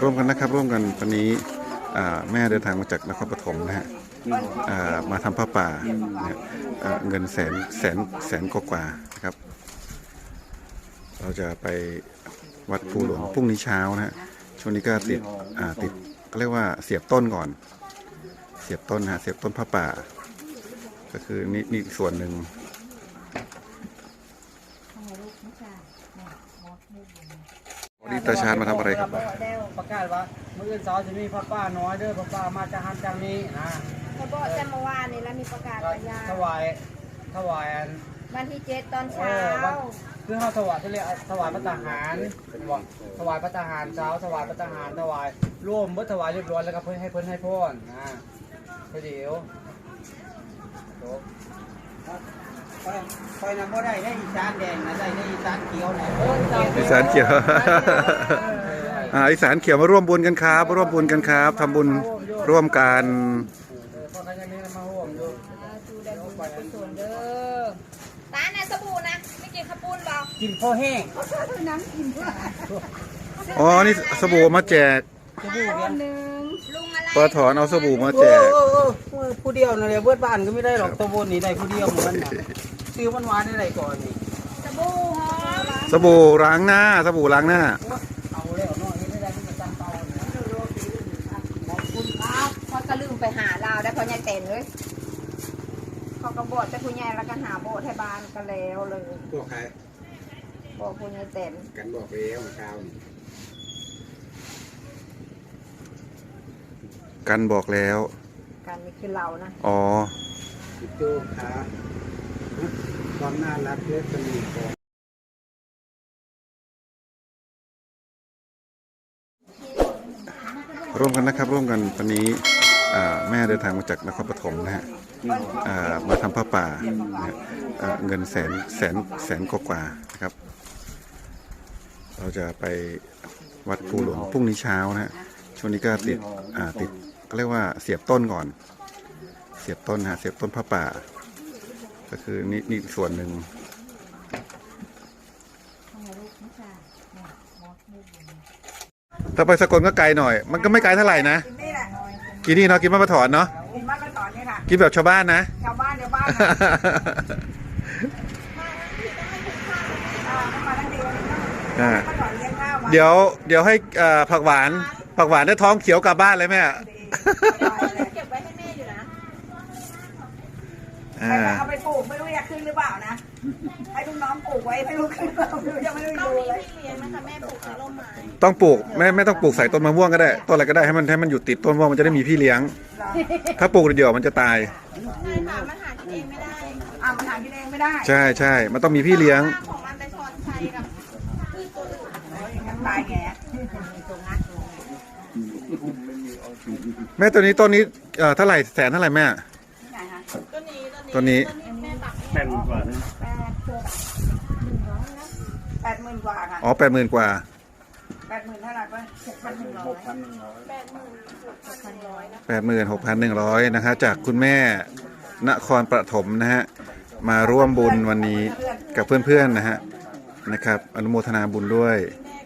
ร่วมกันนะครับร่วมกันวันนี้แม่เดินทางมาจากนครปฐมนะฮะมาทำผ้าป่าเงินแสนแสนแสนกว่าๆนะครับ เราจะไปวัดภูหลวงพรุ่งนี้เช้านะฮะช่วงนี้ก็ติดติดก็เรียกว่าเสียบต้นก่อน เสียบต้นฮะเสียบต้นผ้าป่า ก็คือนี่นี่ส่วนหนึ่ง วันนี้ ตาชาญมาทำอะไรครับ ประกาศว่ามื้ออื่นเสาร์จะมีพระป้าน้อยเด้อพระป้ามาจากหันจากนี้นะเขาบอกแต่เมื่อวานนี้แล้วมีประกาศก็ประยาถวายถวายอันวันที่เจ็ดตอนเอเช้าอวันคือเฮาถวายที่เรียกถวายพระทหารบอกถวายพระทหารเช้าถวายพระทหารถวายร่วมเบิดถวายเรียบร้อยแล้วก็เพิ่นให้เพิ่นให้พรนะพอเดี๋ยวจบ คอยนำบ่ได้ได้อีสานแดงนะได้ได้อีสานเขียวนะเออเจ้าอีสานเขียว อ่าอีสานเขียวมาร่วมบุญกันครับมาร่วมบุญกันครับทำบุญร่วมกันเออพอกันยังนี้มาร่วมอยู่ดูได้บุญกุศลเด้อตาเนี่ยสบู่นะไม่กินข้าวปุ้นเปล่ากินพ่อแห้งอ๋อนี่สบู่มาแจกสบู่เรียนหนึ่งลุงอะไรปอถอนเอาสบู่มาแจกโอ้โอ้โอ้ผู้เดียวนั่นแหละเบิดบ้านก็ไม่ได้หรอกตัวบนนี่ได้ผู้เดียวเหมือนกันน่ะ ซื้อมันหวานได้ไรก่อนนี่สบู่หอมสบู่ล้างหน้าสบู่ล้างหน้า เอาแล้วเนาะนี่ได้ได้ที่ประจำเตาเนี่ยขอบคุณครับเพราะก็ลืมไปหาเราได้เพราะยายเต็นเลยเขาก็บอกแต่คุณยายแล้วก็หาโบสถ์ให้บ้านก็แล้วเลยตัวใครบอกคุณยายเต็นกันบอกไปแล้วเช้ากันบอกแล้วกันนี่คือเรานะ อ๋อตัวขา ความน่ารักเล็กสนิทของร่วมกันนะครับร่วมกันวันนี้อ่าแม่เดินทางมาจากนครปฐมนะฮะอ่ามาทำผ้าป่านะฮะอ่าเงินแสนแสนแสนกว่าๆนะครับ เราจะไปวัดภูหลวงพรุ่งนี้เช้านะฮะช่วงนี้ก็ติดอ่าติดก็เรียกว่าเสียบต้นก่อน เสียบต้นนะฮะเสียบต้นผ้าป่า ก็คือนี่นี่อีกส่วนหนึ่งถ้าไปสกลก็ไกลหน่อย มันก็ไม่ไกลเท่าไหร่นะนี่แหละกินนี่เนาะกินมะพร้าวถอนเนาะกินบ้านกันต่อนนี่ค่ะกินแบบชาวบ้านนะ ชาวบ้านเดี๋ยวบ้านนะอ่ามาทั้งทีวันนี้ต้องอ่า มาก่อนเลี้ยงข้าวมาเดี๋ยวเดี๋ยวให้เอ่อผักหวาน ผักหวานได้ท้องเขียวกลับบ้านเลยแม่เก็บไว้ให้แม่อยู่นะ อ่าแต่เอาไปปลูกไม่รู้จะขึ้นหรือเปล่านะ ให้ลูกน้องปลูกไว้ไม่รู้ขึ้นหรือเปล่าไม่รู้ยังไม่รู้ดูเลยพี่เลี้ยงนะคะแม่ปลูกในร่มไม้ต้องปลูกไม่ไม่ต้องปลูกใส่ต้นมะม่วงก็ได้ ต้นอะไรก็ได้ให้มันให้มันอยู่ติดต้นมะม่วงมันจะได้มีพี่เลี้ยง ถ้าปลูกเดียวๆมันจะตาย ใช่ค่ะมันหากินเองไม่ได้อ่ามันหากินเองไม่ได้ใช่ใช่มันต้องมีพี่เลี้ยงของมันไปชอนชัยกับพืชตัวอื่นตายแง่แม่ตัวนี้ต้นนี้เอ่อเท่าไหร่แสนเท่าไหร่แม่ที่ไหนฮะ ต้นนี้ต้นนี้แม่ตักแปดกว่าแปดหมื่นกว่าค่ะอ๋อแปดหมื่นกว่าแปดหมื่นเท่าไหร่ก็หกพันหนึ่งร้อยแปดหมื่นหกพันร้อยนะแปดหมื่นหกพันหนึ่งร้อยนะฮะจากคุณแม่นครปฐมนะฮะมาร่วมบุญวันนี้กับเพื่อนๆนะฮะนะครับ อนุโมทนาบุญด้วยแม่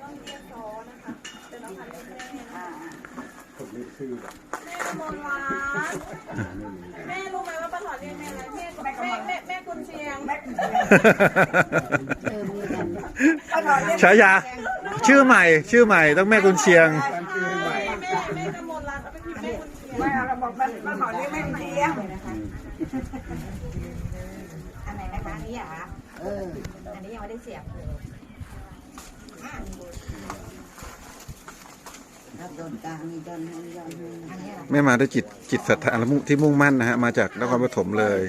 มนต์รักแม่รู้ไหม เรียกแม่แม่แม่แม่แม่กุนเชียงแม่ก็ถอนเลี้ยงฉายาชื่อใหม่ ชื่อใหม่ต้องแม่กุนเชียง แม่แม่กมลรัตน์เอาไปพิมพ์แม่กุนเชียงไม่เอาเราบอกมันมันถอนเลี้ยงแม่เลี้ยงอันไหนนะคะอันนี้เหรอคะอออันนี้ยังไม่ได้เสียบเลย โดนกลางมีโดนให้โดนให้อันเนี้ยแม่มาด้วยจิตจิตศรัทธาและมุ่งที่มุ่งมั่นนะฮะมาจากนครปฐมเลย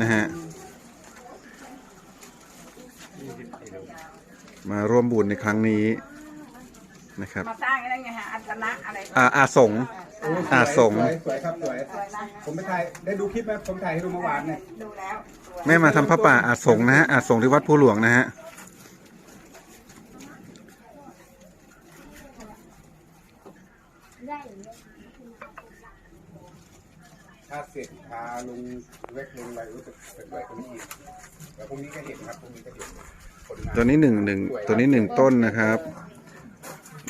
นะฮะ มาร่วมบุญในครั้งนี้นะครับมาสร้างอะไรไงฮะอัตนะอะไรอาอาสงฆ์อาสงฆ์สวยสวยครับสวยผมไปถ่ายได้ดูคลิปไหมผมถ่ายให้ดูเมื่อวานเนี่ยดูแล้วแม่มาทำพระป่าอาสงฆ์นะฮะอาสงฆ์ที่วัดภูหลวงนะฮะ ถ้าเสร็จพาลุงเล็กลุงอะไรรู้สึกเป็นไหวตรงนี้อีกแล้วพรุ่งนี้ก็เห็นครับพรุ่งนี้ก็เห็นผลงานตัวนี้หนึ่งหนึ่งตัวนี้หนึ่งต้นนะครับ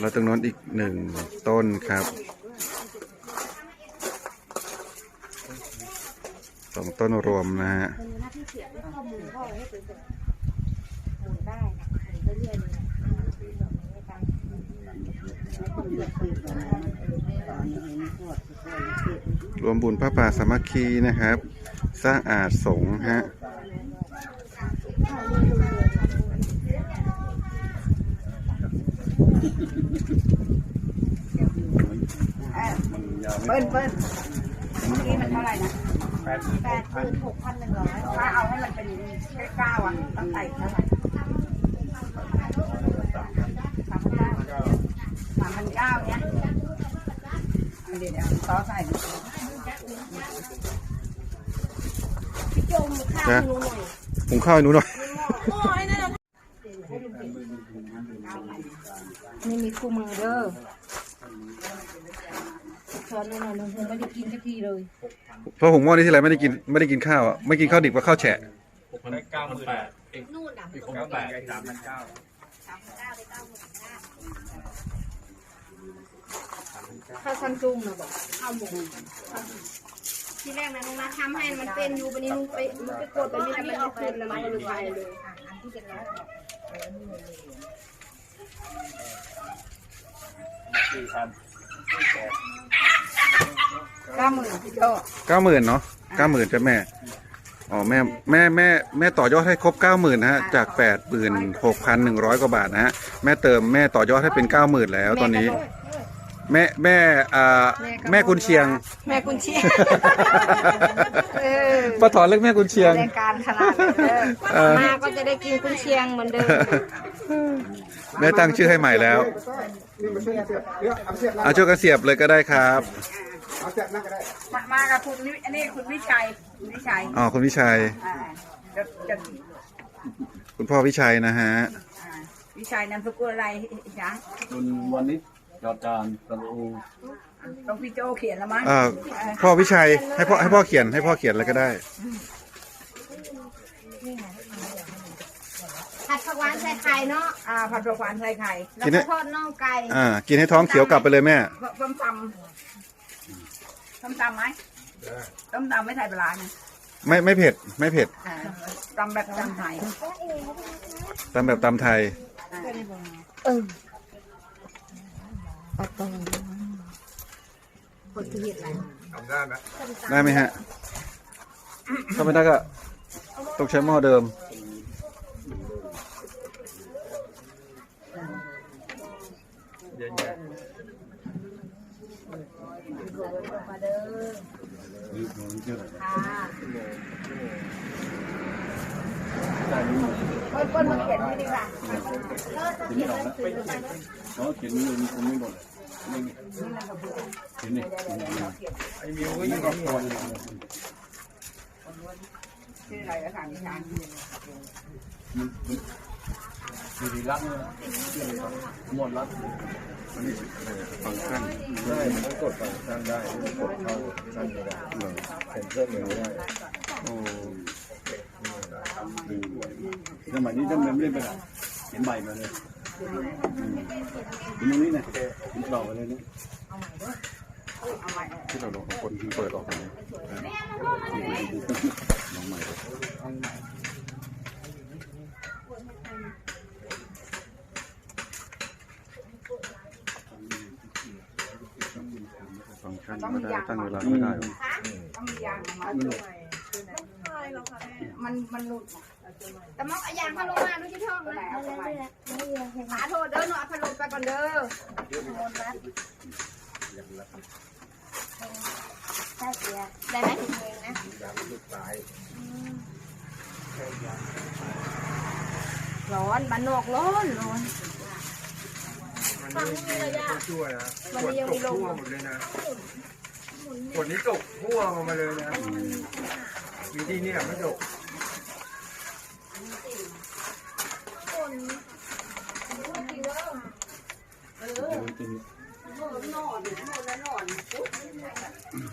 แล้วตรงโน้นอีกหนึ่งต้นครับสองต้นรวมนะฮะร รวมบุญพระป่าสามัคคีนะครับ สร้างอาจสงฆ์ฮะเปิ้ลเปิ้ลเมื่อกี้มันเท่าไหร่นะแปดแปดพันหกพันหนึ่งร้อยถ้าเอาให้มันเป็นแค่เก้าอะต้องใส่เท่าไหร่สามพันเก้าสามพันเก้าเนี่ยเดี๋ยวเดี๋ยวต่อใส่ นะหุงข้าวให้หนูหน่อยนี่มีคู่มือเด้อเพราะหุงหม้อนี้ที่ไรไม่ได้กินไม่ได้กินข้าวอะไม่กินข้าวดิบก็ข้าวแฉะข้าวซันจุงนะบอกข้าวหมู ที่แรกนะลุงนะทำให้มันเป็นอยู่วันนี้ลุงไปลุงไปกดวันนี้มันไม่ขึ้นแล้วมันก็เลยไปเลยอันที่เป็นร้อยเก้าหมื่นพี่โจเก้าหมื่นเนาะเก้าหมื่นจ้ะแม่อ๋อแม่แม่แม่แม่ต่อยอดให้ครบเก้าหมื่นนะฮะจากแปดหมื่นหกพันหนึ่งร้อยกว่าบาทนะฮะแม่เติมแม่ต่อยอดให้เป็นเก้าหมื่นแล้วตอนนี้ แม่แม่อ่าแม่กุนเชียง แม่คุณเชียร์เออป้าถอนเรียกแม่กุนเชียงรายการขนาดนี้เออมาก็จะได้กินคุณเชียงเหมือนเดิมแม่ตั้งชื่อให้ใหม่แล้วนี่มันเสียบเสียบเดี๋ยวเอาเสียบนะเอาช่วยกันเสียบเลยก็ได้ครับเอาเสียบนั่นก็ได้มามากับคุณวิอันนี้คุณวิชัยคุณวิชัยอ๋อคุณวิชัยอ่าจะจะคุณพ่อวิชัยนะฮะอ่าวิชัยนามสกุลอะไรจ๊ะคุณวันนี้ ยอดการตะลูต้องพี่โจเขียนแล้วมั้งอ่าพ่อวิชัยให้พ่อให้พ่อเขียนให้พ่อเขียนเลยก็ได้ ผัดผักหวานใส่ไข่เนาะอ่าผัดผักหวานใส่ไข่แล้วกินได้ก็ทอดน่องไก่อ่า กินให้ท้องเขียวกลับไปเลยแม่ ต้มตำต้มตำไหมต้มตำไม่ใส่ปลาร้านะไม่ไม่เผ็ด ไม่เผ็ดอ่าตำแบบตำไทยตามแบบตามไทย เออ เอาตรงคนที่เห็นอะไรทำได้ไหมได้ไหมฮะ ถ้าไม่ได้ก็ต้องใช้หม้อเดิมเปิ้ลเปิ้ลมาเขียนนี่ดีกว่าเขาเขียนมือมีคนไม่หมดเลยนี่เขียนนี่ไอ้มิวก็ยิ่งกว่าคนชื่ออะไรก็ถามอาจารย์มีดีรักเนี่ยหมดรักฟังก์ชันได้มันต้องกดฟังก์ชันได้กดเข้าฟังก์ชันไม่ได้เซ็นเซอร์มือได้โอ้ สมัยนี้ท่านไม่ได้เป็นเขียนใบมาเลยตรงนี้นะเขียนต่อมาเลยนี่ที่เราลองเอาคนเปิดออกมาเนี่ยลองใหม่ฟังก์ชันก็ได้ตั้งเวลาก็ได้หรอ ต้องมียางมาด้วย มันมันหลุดแต่มอกเอายางพาลงมาดูที่ท้องนะหาโทษเด้อหนูเอาพาลงไปก่อนเด้อได้เสียได้ไหมนะร้อนบ้านนอกร้อนร้อนมันไม่มีตัวช่วยนะมันยังมีลมทั่วหมดเลยนะขวดนี้ตกทั่วมาเลยนะ มีที่เนี่ยไม่ตกเออหนอนหนอนแล้วหนอน